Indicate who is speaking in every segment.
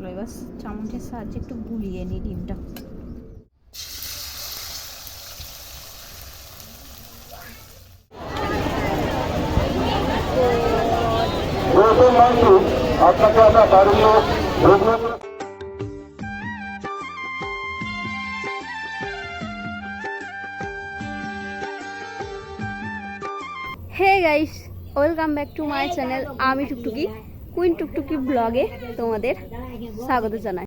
Speaker 1: চলো এবার চামচের সাহায্যে একটু গুলিয়ে নিই ডিমটা।
Speaker 2: আপনাকে আমরা
Speaker 1: hey guys welcome back to my channel আমি টুকটুকি। কুইন টুকটুকি ব্লগে তোমাদের স্বাগত জানাই।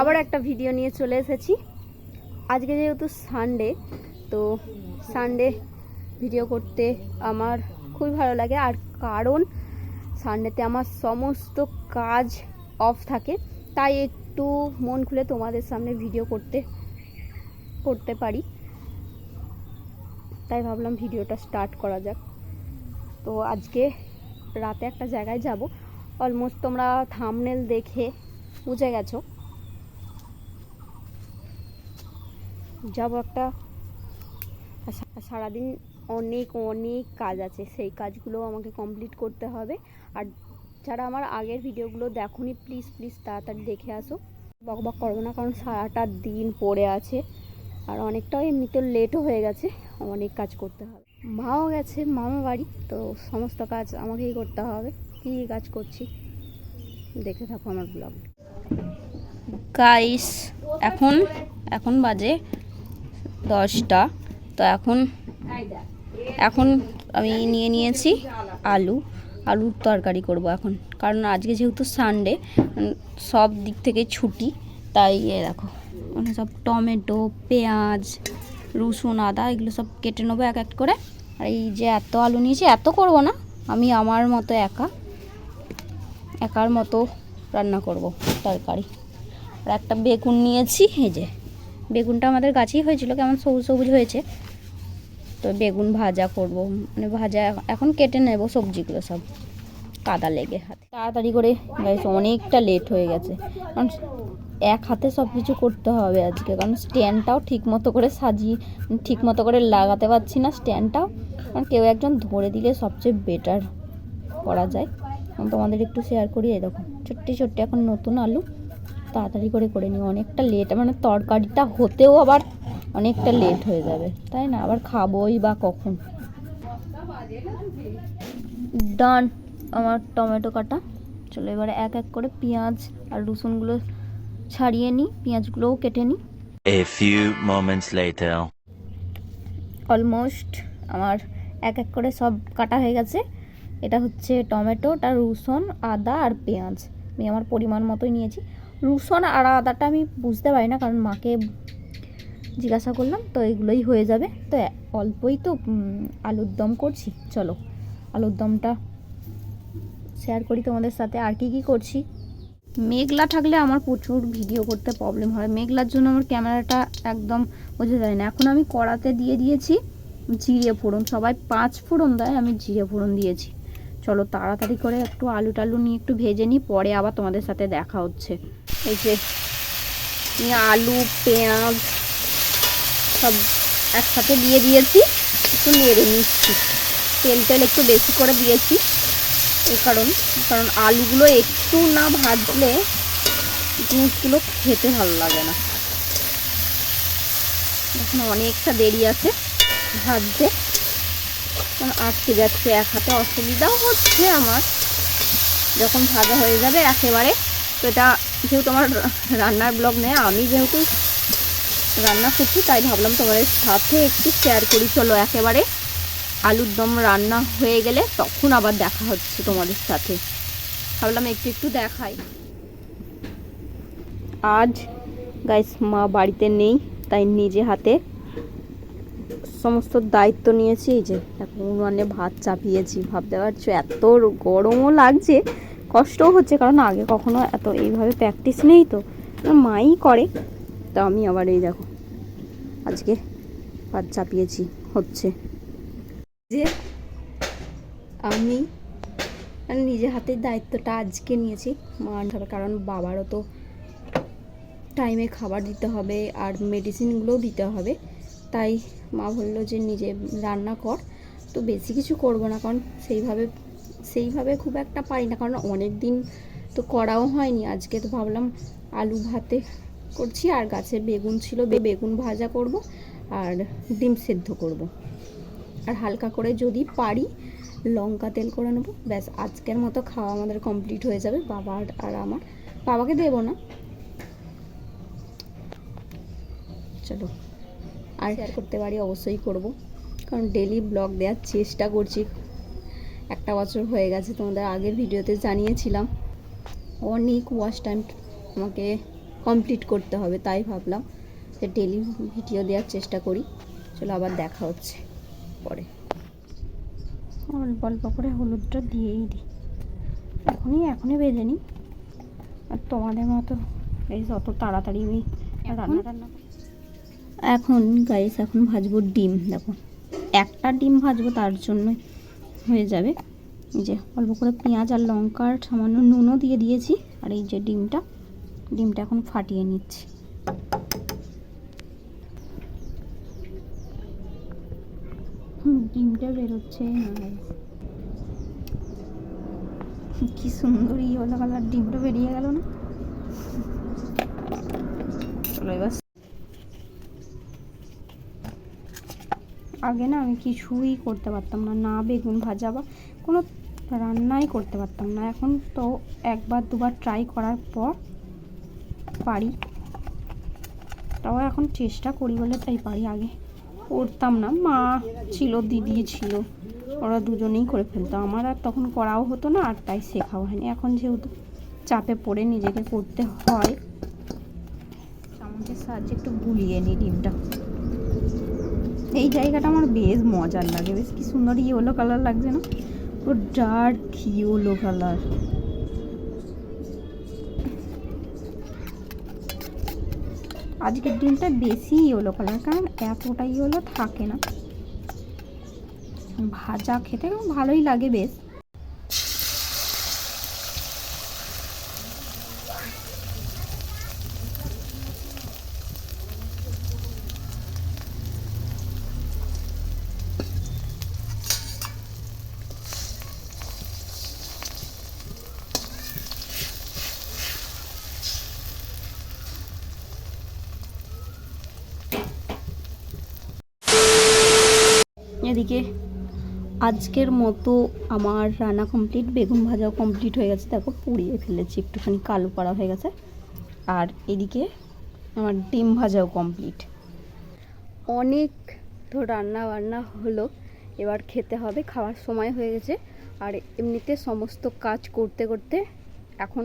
Speaker 1: আবার একটা ভিডিও নিয়ে চলে এসেছি। আজকে যেহেতু সানডে তো সানডে ভিডিও করতে আমার খুবই ভালো লাগে। আর কারণ সানডেতে আমার সমস্ত কাজ অফ থাকে, তাই একটু মন খুলে তোমাদের সামনে ভিডিও করতে করতে পারি। তাই ভাবলাম ভিডিওটা স্টার্ট করা যাক। তো আজকে রাতে একটা জায়গায় যাব। অলমোস্ট তোমরা থামনেল দেখে বুঝে গেছো। যাব একটা। সা- সারাদিন অনেক অনেক কাজ আছে। সেই কাজগুলো আমাকে কমপ্লিট করতে হবে। আর যারা আমার আগের ভিডিওগুলো দেখোনি প্লিজ প্লিজ তাড়াতাড়ি দেখে আসো। বক বক করব না, কারণ সারাটা দিন পড়ে আছে। আর অনেকটাও এমনিতেও লেটও হয়ে গেছে। অনেক কাজ করতে হবে। মাও গেছে, মামা বাড়ি, তো সমস্ত কাজ আমাকেই করতে হবে। কী কাজ করছি দেখে থাকো আমার ব্লগ গাইস এখন এখন বাজে দশটা। তো এখন এখন আমি নিয়ে নিয়েছি আলু। আলুর তরকারি করব এখন। কারণ আজকে যেহেতু সানডে সব দিক থেকে ছুটি, তাই এ দেখো মানে সব টমেটো, পেঁয়াজ, রসুন, আদা, এগুলো সব কেটে নেব এক এক করে। আর এই যে এত আলু নিয়েছি, এত করব না। আমি আমার মতো একা, একার মতো রান্না করব তরকারি। আর একটা বেগুন নিয়েছি, এই যে। বেগুনটা আমাদের গাছেই হয়েছিল, কেমন সবুজ সবুজ হয়েছে। তো বেগুন ভাজা করব মানে ভাজা এখন কেটে নেব সবজিগুলো সব। কাদা লেগে হাতে। তাড়াতাড়ি করে গাইস অনেকটা লেট হয়ে গেছে। কারণ এক হাতে সব কিছু করতে হবে আজকে। কারণ স্ট্যান্ডটাও ঠিক মতো করে সাজিয়ে ঠিক মতো করে লাগাতে পারছি না স্ট্যান্ডটাও কারণ কেউ একজন ধরে দিলে সবচেয়ে বেটার করা যায়। তোমাদের একটু শেয়ার করি দেখো, ছোট্টি ছোট্টি এখন নতুন আলু। তাড়াতাড়ি করে করে নিই অনেকটা লেট মানে তরকারিটা হতেও আবার অনেকটা লেট হয়ে যাবে। তাই না? আবার খাবোই বা কখন? ডান আমার টমেটো কাটা। চলো এবারে এক এক করে পেঁয়াজ আর রসুনগুলো ছাড়িয়ে নিই পেঁয়াজগুলোও কেটে নিই।
Speaker 3: A few moments later.
Speaker 1: Almost আমার এক এক করে সব কাটা হয়ে গেছে। এটা হচ্ছে টমেটো আর রসুন আদা আর পেঁয়াজ। আমি আমার পরিমাণ মতোই নিয়েছি। রসুন আর আদাটা আমি বুঝতে পারি না কারণ মাকে জিজ্ঞাসা করলাম তো এগুলোই হয়ে যাবে। তো অল্পই তো আলুর দম করছি। চলো আলুর দমটা শেয়ার করি তোমাদের সাথে। আর কি কি করছি? মেঘলা থাকলে আমার প্রচুর ভিডিও করতে প্রবলেম হয়। মেঘলার জন্য আমার ক্যামেরাটা একদম বোঝা যায় না। এখন আমি কড়াতে দিয়ে দিয়েছি জিরে ফোড়ন। সবাই পাঁচ ফোড়ন দেয়, আমি জিরে ফোড়ন দিয়েছি। চলো তাড়াতাড়ি করে একটু আলু টালু নিয়ে একটু ভেজে নিই, পরে আবার তোমাদের সাথে দেখা হচ্ছে। এই যে আলু, পেঁয়াজ সব একসাথে দিয়ে দিয়েছি। একটু নেড়ে নিচ্ছি। তেল তেল একটু বেশি করে দিয়েছি। এই কারণ কারণ আলুগুলো একটু না ভাজলে জিনিসগুলো খেতে ভালো লাগে না। এখন অনেকটা দেরি আছে ভাজতে। আটকে যাচ্ছে, এক হাতে অসুবিধাও হচ্ছে আমার। যখন ভাজা হয়ে যাবে একেবারে, তো এটা যেহেতু আমার রান্নার ব্লগ নেই আমি যেহেতু রান্না করছি, তাই ভাবলাম তোমাদের সাথে একটু শেয়ার করি। চলো একেবারে আলুর দম রান্না হয়ে গেলে তখন আবার দেখা হচ্ছে তোমাদের সাথে। ভাবলাম একটু একটু দেখাই। আজ গাইস মা বাড়িতে নেই, তাই নিজে হাতে সমস্ত দায়িত্ব নিয়েছি। এই যে এখন উনুনে ভাত চাপিয়েছি। ভাবতে পারছ, এত গরমও লাগছে, কষ্টও হচ্ছে, কারণ আগে কখনো এত এইভাবে প্র্যাকটিস নেই তো। মাই করে, তো আমি আবার এই দেখো, আজকে ভাত চাপিয়েছি, হচ্ছে। যে আমি মানে নিজে হাতের দায়িত্বটা আজকে নিয়েছি হবে কারণ বাবারও তো টাইমে খাবার দিতে হবে আর মেডিসিনগুলোও দিতে হবে। তাই মা বলল যে, নিজে রান্না কর। তো বেশি কিছু করব না, কারণ সেইভাবে সেইভাবে খুব একটা পারি না, কারণ অনেক দিন তো করাও হয়নি। আজকে তো ভাবলাম আলু ভাতে করছি, আর গাছে বেগুন ছিল বেগুন ভাজা করব আর ডিম সেদ্ধ করব। আর হালকা করে যদি পারি, লঙ্কা তেল করে নেব। ব্যাস, আজকের মতো খাওয়া আমাদের কমপ্লিট হয়ে যাবে, বাবা আর- আর আমার। বাবাকে দেবো না। চলো, আর শেয়ার করতে পারি, অবশ্যই করব। কারণ ডেলি ব্লগ দেওয়ার চেষ্টা করছি। একটা বছর হয়ে গেছে তোমাদের আগের ভিডিওতে জানিয়েছিলাম। অনেক ওয়াশ টাইম আমাকে কমপ্লিট করতে হবে, তাই ভাবলাম যে ডেলি ভিডিও দেওয়ার চেষ্টা করি। চলো, আবার দেখা হচ্ছে। পরে অল্প অল্প করে হলুদটা দিয়েই দিই। এখনই এখনই বেজে নিই। আর তোমাদের মতো এই যত তাড়াতাড়ি আমি রান্না টান্না করি। এখন গাইস এখন ভাজবো ডিম দেখো। একটা ডিম ভাজবো তার জন্য হয়ে যাবে। এই যে অল্প করে পেঁয়াজ আর লঙ্কার সামান্য নুনও দিয়ে দিয়েছি। আর এই যে ডিমটা ডিমটা এখন ফাটিয়ে নিচ্ছি। ডিমটা বেরোচ্ছে কি সুন্দর ইয়েলো কালার ডিমটা বেরিয়ে গেল না। আগে না আমি কিছুই করতে পারতাম না না বেগুন ভাজা বা কোনো রান্নাই করতে পারতাম না। এখন তো একবার দুবার ট্রাই করার পর পারি। তাও এখন চেষ্টা করি বলে তাই পারি আগে। করতাম না, মা ছিল, দিদি ছিল, ওরা দুজনেই করে ফেলতো। আমার আর তখন করাও হতো না, আর তাই শেখাও হয়নি। এখন যেহেতু চাপে পড়ে নিজেকে করতে হয়, চামচের সাহায্যে একটু গুলিয়ে নিই ডিমটা। এই জায়গাটা আমার বেশ মজার লাগে, বেশ কি সুন্দর ইয়েলো কালার লাগছে না? পুরো ডার্ক ইয়েলো কালার আজকের ডিমটা বেশি ইয়েলো কালার কারণ এতটা ইয়েলো থাকে না। ভাজা খেতে ভালোই লাগে বেশ। এদিকে আজকের মতো আমার রান্না কমপ্লিট বেগুন ভাজাও কমপ্লিট হয়ে গেছে। দেখো, পুড়িয়ে ফেলেছি, একটুখানি কালো পাড়া হয়ে গেছে। আর এদিকে আমার ডিম ভাজাও কমপ্লিট অনেক তো রান্না বান্না হলো, এবার খেতে হবে, খাওয়ার সময় হয়ে গেছে। আর এমনিতে সমস্ত কাজ করতে করতে এখন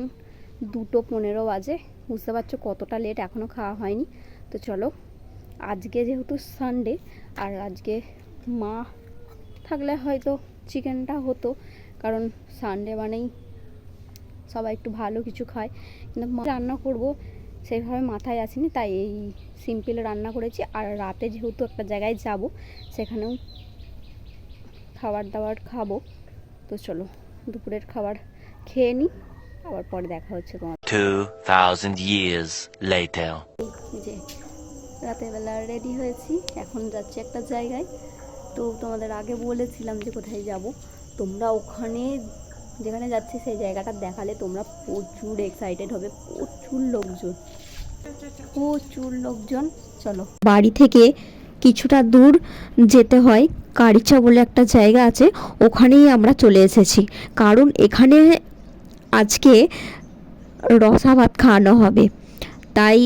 Speaker 1: দুটো পনেরো বাজে, বুঝতে পারছ কতটা লেট এখনও খাওয়া হয়নি। তো চলো, আজকে যেহেতু সানডে আর আজকে মা থাকলে হয়তো চিকেনটা হতো কারণ সানডে মানেই সবাই একটু ভালো কিছু খায়। কিন্তু মা রান্না করব সেইভাবে মাথায় আসেনি তাই এই সিম্পল রান্না করেছি। আর রাতে যেহেতু একটা জায়গায় যাব সেখানেও খাবার দাবার খাব। তো চলো দুপুরের খাবার খেয়ে নিই আবার পরে দেখা হচ্ছে তোমার।
Speaker 3: 2,000 years later.
Speaker 1: যে রাতের বেলা রেডি হয়েছি এখন যাচ্ছি একটা জায়গায়। তো তোমাদের আগে বলেছিলাম যে কোথায় যাব। তোমরা ওখানে যেখানে যাচ্ছি সেই জায়গাটা দেখালে তোমরা প্রচুর এক্সাইটেড হবে, প্রচুর লোকজন প্রচুর লোকজন। চলো। বাড়ি থেকে কিছুটা দূর যেতে হয়, কারিচা বলে একটা জায়গা আছে, ওখানেই আমরা চলে এসেছি। কারণ এখানে আজকে রসা ভাত খাওয়ানো হবে। তাই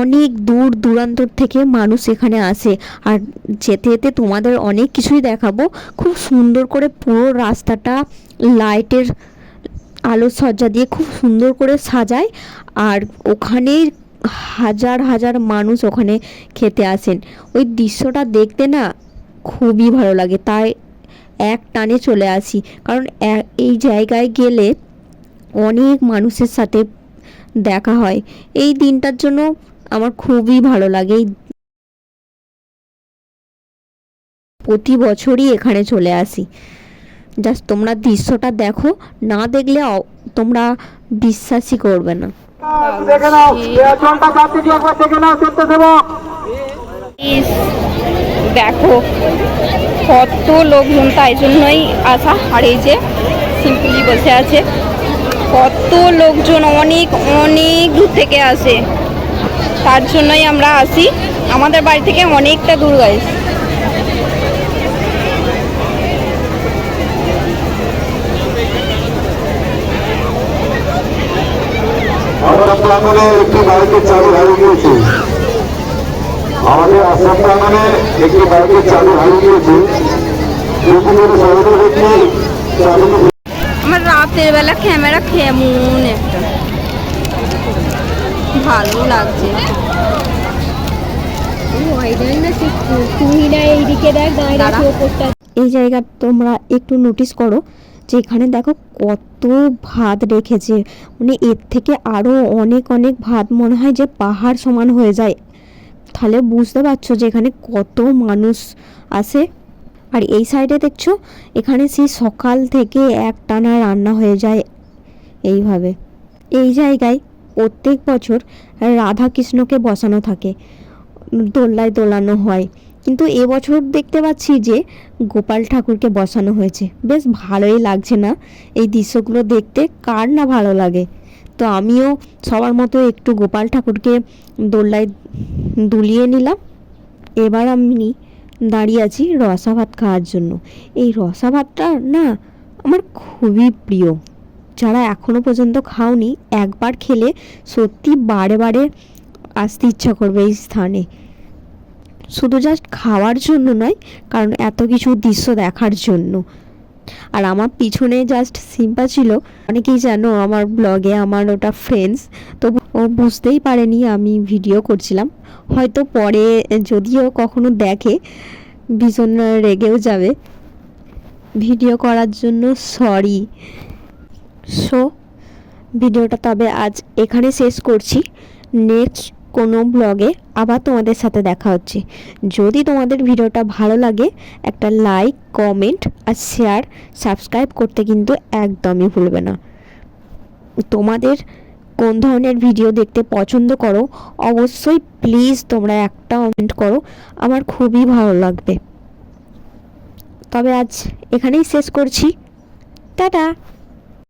Speaker 1: অনেক দূর দূরান্তর থেকে মানুষ এখানে আসে। আর যেতে যেতে তোমাদের অনেক কিছুই দেখাবো। খুব সুন্দর করে পুরো রাস্তাটা লাইটের আলোকসজ্জা দিয়ে খুব সুন্দর করে সাজায়। আর ওখানে হাজার হাজার মানুষ ওখানে খেতে আসেন। ওই দৃশ্যটা দেখতে না খুবই ভালো লাগে। তাই এক টানে চলে আসি। কারণ এই জায়গায় গেলে অনেক মানুষের সাথে দেখা হয়। এই দিনটার জন্য আমার খুবই ভালো লাগে। প্রতি বছরই এখানে চলে আসি। জাস্ট তোমরা দৃশ্যটা দেখো, না দেখলে তোমরা বিশ্বাসই করবে না।
Speaker 2: দেখে,
Speaker 1: কত লোকজন তাই জন্যই এই যে সিম্পলি বসে আছে। কত লোকজন অনেক অনেক দূর থেকে আসে। তার জন্যই আমরা আসি। আমাদের বাড়ি থেকে অনেকটা দূর গাইস
Speaker 2: আমাদের প্রাঙ্গনে একটি বাইকের চালু হারিয়ে গিয়েছে। আমাদের আশ্রম প্রাঙ্গনে একটি বাইকের চালু হারিয়ে গিয়েছে। প্রতিদিন সহজে ব্যক্তি চালু
Speaker 1: আমার রাতের বেলা ক্যামেরা কেমন একটা। ভালো লাগছে।
Speaker 4: এই জায়গা তোমরা একটু নোটিস করো যে এখানে দেখো কত ভাত রেখেছে। মানে এর থেকে আরও অনেক অনেক ভাত মনে হয় যে পাহাড় সমান হয়ে যায়। তাহলে বুঝতে পারছ যে এখানে কত মানুষ আসে আর এই সাইডে দেখছ এখানে সেই সকাল থেকে এক টানা রান্না হয়ে যায়। এইভাবে। এই জায়গায় প্রত্যেক বছর রাধা কৃষ্ণকে বসানো থাকে দোল্লায় দোলানো হয়। কিন্তু এবছর দেখতে পাচ্ছি যে গোপাল ঠাকুরকে বসানো হয়েছে। বেশ ভালোই লাগছে না এই দৃশ্যগুলো দেখতে, কার না ভালো লাগে? তো আমিও সবার মতো একটু গোপাল ঠাকুরকে দোল্লায় দুলিয়ে নিলাম। এবার আমি দাঁড়িয়ে আছি রসা ভাত খাওয়ার জন্য। এই রসা ভাতটা না আমার খুবই প্রিয়। যারা এখনও পর্যন্ত খাওনি, একবার খেলে সত্যি বারে বারে আসতে ইচ্ছা করবে এই স্থানে। শুধু জাস্ট খাওয়ার জন্য নয়, কারণ এত কিছু দৃশ্য দেখার জন্য। আর আমার পিছনে জাস্ট সিম্পা ছিল। অনেকেই জানো আমার ব্লগে আমার ওটা ফ্রেন্ডস তো ও বুঝতেই পারেনি আমি ভিডিও করছিলাম। হয়তো পরে, যদিও কখনো দেখে, ভীষণ রেগেও যাবে। ভিডিও করার জন্য সরি সো, ভিডিওটা তবে আজ এখানে শেষ করছি। নেক্সট কোনো ব্লগে আবার তোমাদের সাথে দেখা হচ্ছে। যদি তোমাদের ভিডিওটা ভালো লাগে, একটা লাইক, কমেন্ট আর শেয়ার, সাবস্ক্রাইব করতে কিন্তু একদমই ভুলবে না। তোমাদের কোন ধরনের ভিডিও দেখতে পছন্দ করো, অবশ্যই প্লিজ তোমরা একটা কমেন্ট করো, আমার খুবই ভালো লাগবে। তবে আজ এখানেই শেষ করছি। টাটা!